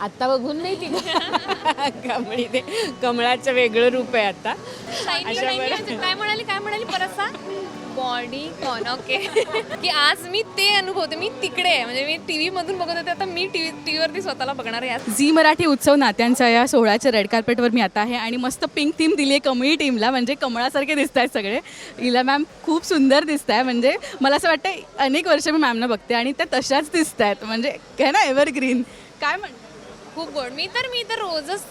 आत्ता बघून नाही ती. कमळी ते कमळाचं वेगळं रूप आहे आता. काय म्हणाली काय म्हणाली परत सा बॉडी कॉन ओके की आज मी ते अनुभवते मी तिकडे आहे. म्हणजे मी टी व्ही मधून बघत होते आता मी टी व्ही टी व्हीवरती स्वतःला बघणार आहे झी मराठी उत्सव नात्यांच्या या सोहळ्याच्या रेड कार्पेटवर मी आता आहे आणि मस्त पिंक थीम दिली आहे कमळी टीमला म्हणजे कमळासारखे दिसत आहेत सगळे. इला मॅम खूप सुंदर दिसत आहे म्हणजे मला असं वाटतं अनेक वर्ष मी मॅमना बघते आणि त्या तशाच दिसत आहेत म्हणजे काय ना एव्हरग्रीन काय म्हणतात खूप गोड. मी तर मी तर रोजच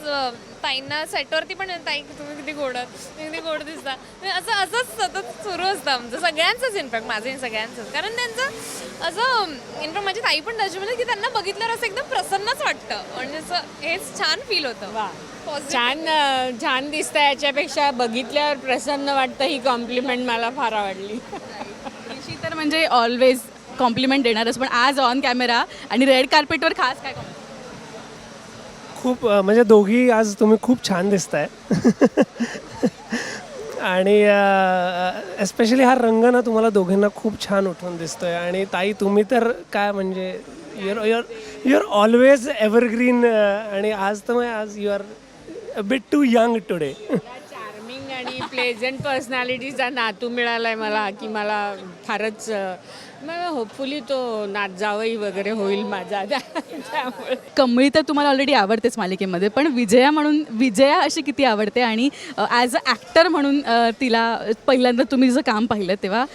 ताईंना सेटवरती पण ताई तुम्ही किती गोड किती गोड दिसता. म्हणजे असं असंच सतत सुरू असतं आमचं. सगळ्यांचंच इनफॅक्ट माझं सगळ्यांचंच. कारण त्यांचं असं इनफॅक्ट माझी ताई पण त्याची म्हणजे की त्यांना बघितल्यावर असं एकदम प्रसन्नच वाटतं. म्हणजे असं हेच छान फील होतं. वा. छान छान दिसतं याच्यापेक्षा बघितल्यावर प्रसन्न वाटतं ही कॉम्प्लिमेंट मला फार आवडली. ऋषी तर म्हणजे ऑलवेज कॉम्प्लिमेंट देणारच पण आज ऑन कॅमेरा आणि रेड कार्पेटवर खास काय? खूप म्हणजे दोघी आज तुम्ही खूप छान दिसताय. आणि एस्पेशली हा रंग ना तुम्हाला दोघींना खूप छान उठून दिसतोय. आणि ताई तुम्ही तर काय म्हणजे your your your always evergreen आणि आज तर मग आज you are bit too young today pleasant पर्सनॅलिटीचा नातू मिळालाय मला की मला फारच होपफुली तो नात जावई वगैरे होईल माझा. त्यामुळे. कमळी तर तुम्हाला ऑलरेडी आवडतेच मालिकेमध्ये पण विजया म्हणून विजया अशी किती आवडते आणि ॲज अ ॲक्टर म्हणून तिला पहिल्यांदा तुम्ही जर काम पाहिलं तेव्हा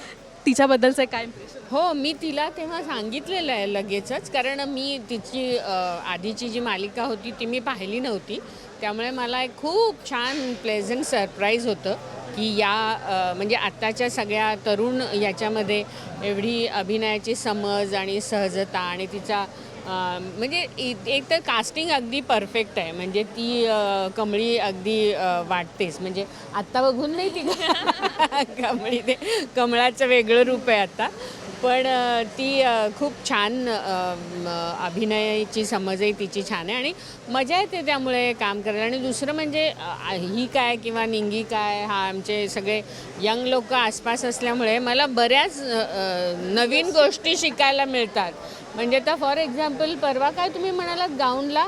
तिच्याबद्दलचं काय? हो मी तिला तेव्हा सांगितलेलं आहे लगेचच कारण मी तिची आधीची जी मालिका होती ती मी पाहिली नव्हती. त्यामुळे मला एक खूप छान प्लेझंट सरप्राईज होतं की या म्हणजे आत्ताच्या सगळ्या तरुण याच्यामध्ये एवढी अभिनयाची समज आणि सहजता आणि तिचा म्हणजे इ- एक तर कास्टिंग अगदी परफेक्ट आहे. म्हणजे ती कमळी अगदी वाटतेच. म्हणजे आत्ता बघून नाही ती कमळी ते कमळाचं वेगळं रूप आहे आत्ता पण ती खूप छान अभिनयाची समज अभिनयाची समजही तिची छान आहे आणि मजा येते त्यामुळे काम करायला. आणि दुसरं म्हणजे ही काय किंवा निंगी काय हा आमचे सगळे यंग लोक आसपास असल्यामुळे मला बऱ्याच नवीन गोष्टी शिकायला मिळतात. म्हणजे आता फॉर एक्झाम्पल परवा काय तुम्ही म्हणालात गाऊनला?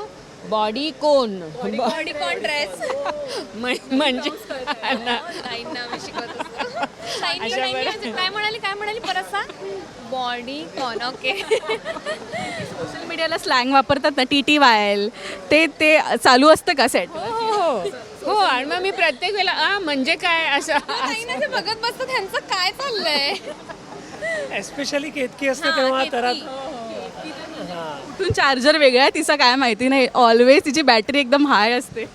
बॉडी कोण? बॉडी कॉन ड्रेस म्हणजे म्हणजे काय म्हणाली काय म्हणाली परत सा बॉडी कॉन ओके. सोशल मीडियाला स्लँग वापरतात ना टी टी वाय एल ते ते चालू असतं का सेट हो हो. हो आणि मग मी प्रत्येक वेळेला आ म्हणजे काय? असं बघत बसतं त्यांचं काय चाललंय? एस्पेशली केतकी असते तेव्हा तर कुठून चार्जर वेगळा आहे तिचा काय माहिती नाही. ऑलवेज तिची बॅटरी एकदम हाय असते.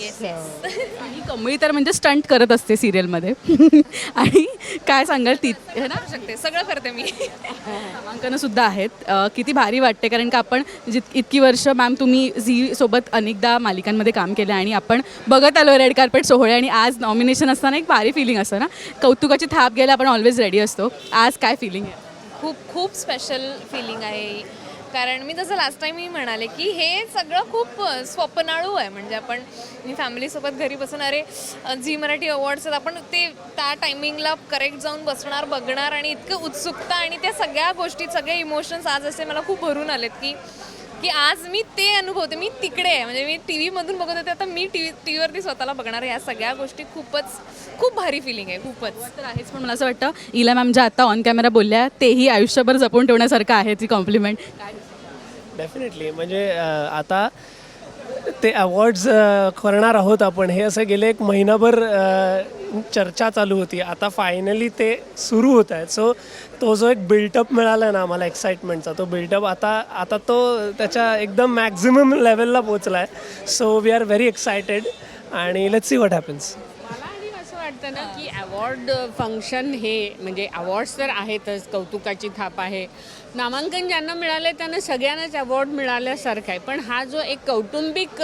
येस आणि कमळी तर म्हणजे स्टंट करत असते सिरियलमध्ये आणि काय सांगाल ती है ना शकते. सगळं करते मी. नामांकनं सुद्धा आहेत. अ, किती भारी वाटते कारण का आपण जित इतकी वर्ष मॅम तुम्ही झी सोबत अनेकदा मालिकांमध्ये काम केलं आणि आपण बघत आलो रेड कार्पेट सोहळे आणि आज नॉमिनेशन असताना एक भारी फिलिंग असतं ना. कौतुकाची थाप घ्यायला आपण ऑलवेज रेडी असतो. आज काय फिलिंग आहे? खूप खूप स्पेशल फिलिंग आहे. कारण मी जसं लास्ट टाइम मी म्हणाले की हे सगळं खूप स्वप्नाळू आहे. म्हणजे आपण मी फॅमिलीसोबत घरी बसून अरे झी मराठी अवॉर्ड्स आहेत. आपण ते त्या टायमिंगला करेक्ट जाऊन बसणार बघणार आणि इतकं उत्सुकता आणि त्या सगळ्या गोष्टी सगळे इमोशन्स आज असे मला खूप भरून आलेत की की आज मी ते अनुभवते मी तिकडे आहे. म्हणजे मी टी व्हीमधून बघत होते आता मी टी व्ही टी व्हीवरती स्वतःला बघणार आहे. या सगळ्या गोष्टी खूपच खूप भारी फिलिंग आहे खूपच. तर आहेच पण मला असं वाटतं इला मॅम ज्या आता ऑन कॅमेरा बोलल्या तेही आयुष्यभर जपून ठेवण्यासारखं आहे ती कॉम्प्लिमेंट डेफिनेटली म्हणजे आता ते अवॉर्ड्स करणार आहोत आपण. हे असं गेले एक महिनाभर चर्चा चालू होती. आता फायनली ते सुरू होत आहेत. सो तो जो एक बिल्टअप मिळाला ना आम्हाला एक्साइटमेंटचा तो बिल्टअप आता आता तो त्याच्या एकदम मॅक्झिमम लेवलला पोचला आहे so we are very excited आणि लेट्स सी व्हॉट हॅपन्स वाटतं ना की अवॉर्ड फंक्शन हे म्हणजे अवॉर्ड्स तर आहेतच कौतुकाची थाप आहे. नामांकन ज्यांना मिळाले त्यांना सगळ्यांनाच अवॉर्ड मिळाल्यासारखं आहे. पण हा जो एक कौटुंबिक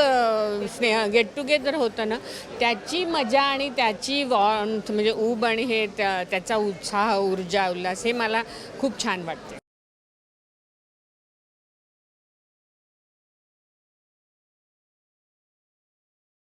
स्नेह गेट टुगेदर होतं ना त्याची मजा आणि त्याची वॉन्थ म्हणजे ऊब आणि हे त्या- त्याचा उत्साह ऊर्जा उल्हास हे मला खूप छान वाटते